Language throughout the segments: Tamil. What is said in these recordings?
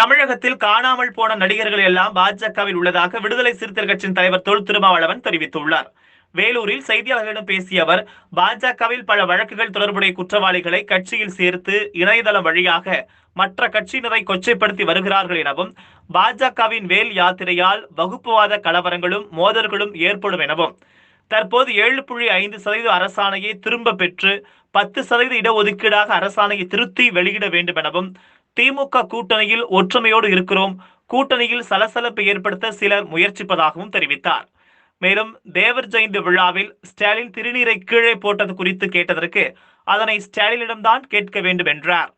தமிழகத்தில் காணாமல் போன நடிகர்கள் எல்லாம் பாஜகவில் உள்ளதாக விடுதலை சிறுத்தைகள் கட்சியின் தலைவர் தொல் திருமாவளவன் தெரிவித்துள்ளார். வேலூரில் செய்தியாளர்களிடம் பேசிய அவர் பாஜகவில் பல வழக்குகள் தொடர்புடைய குற்றவாளிகளை கட்சியில் சேர்த்து இணையதளம் வழியாக மற்ற கட்சியினரை கொச்சைப்படுத்தி வருகிறார்கள் எனவும் பாஜகவின் வேல் யாத்திரையால் வகுப்புவாத கலவரங்களும் மோதல்களும் ஏற்படும் எனவும் தற்போது ஏழு புள்ளி ஐந்து சதவீத அரசாணையை திரும்ப பெற்று பத்து சதவீத இடஒதுக்கீடாக அரசாணையை திருத்தி வெளியிட வேண்டும் எனவும் திமுக கூட்டணியில் ஒற்றுமையோடு இருக்கிறோம். கூட்டணியில் சலசலப்பு ஏற்படுத்த சிலர் முயற்சிப்பதாகவும் தெரிவித்தார். மேலும் தேவர் ஜெயந்தி விழாவில் ஸ்டாலின் திருநீரை கீழே போட்டது குறித்து கேட்டதற்கு அதனை ஸ்டாலினிடம்தான் கேட்க வேண்டும் என்றார்.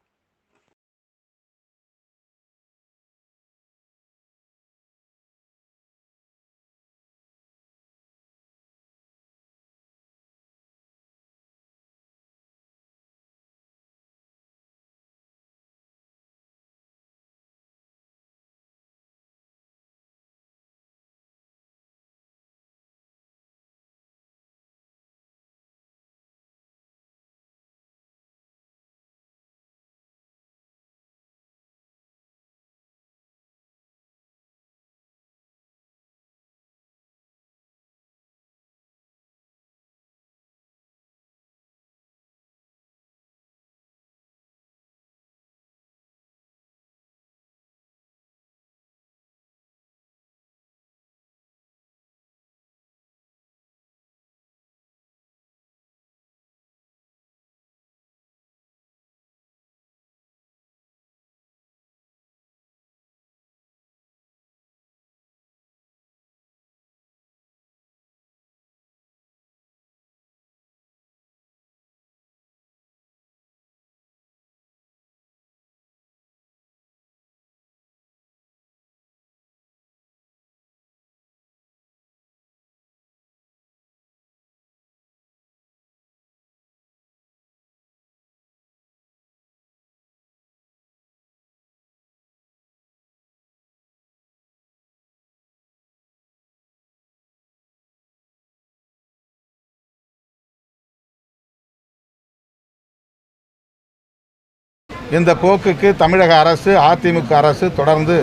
இந்த போக்குக்கு தமிழக அரசு அதிமுக அரசு தொடர்ந்து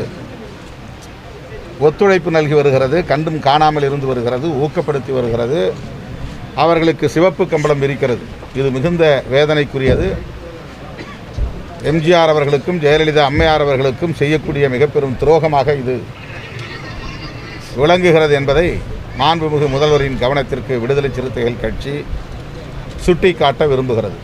ஒத்துழைப்பு நல்கி வருகிறது கண்டும் காணாமல் இருந்து வருகிறது ஊக்கப்படுத்தி வருகிறது. அவர்களுக்கு சிவப்பு கம்பளம் இருக்கிறது இது மிகுந்த வேதனைக்குரியது. எம்ஜிஆர் அவர்களுக்கும் ஜெயலலிதா அம்மையார் அவர்களுக்கும் செய்யக்கூடிய மிகப்பெரும் துரோகமாக இது விளங்குகிறது என்பதை மாண்புமிகு முதல்வரின் கவனத்திற்கு விடுதலை சிறுத்தைகள் கட்சி சுட்டிக்காட்ட விரும்புகிறது.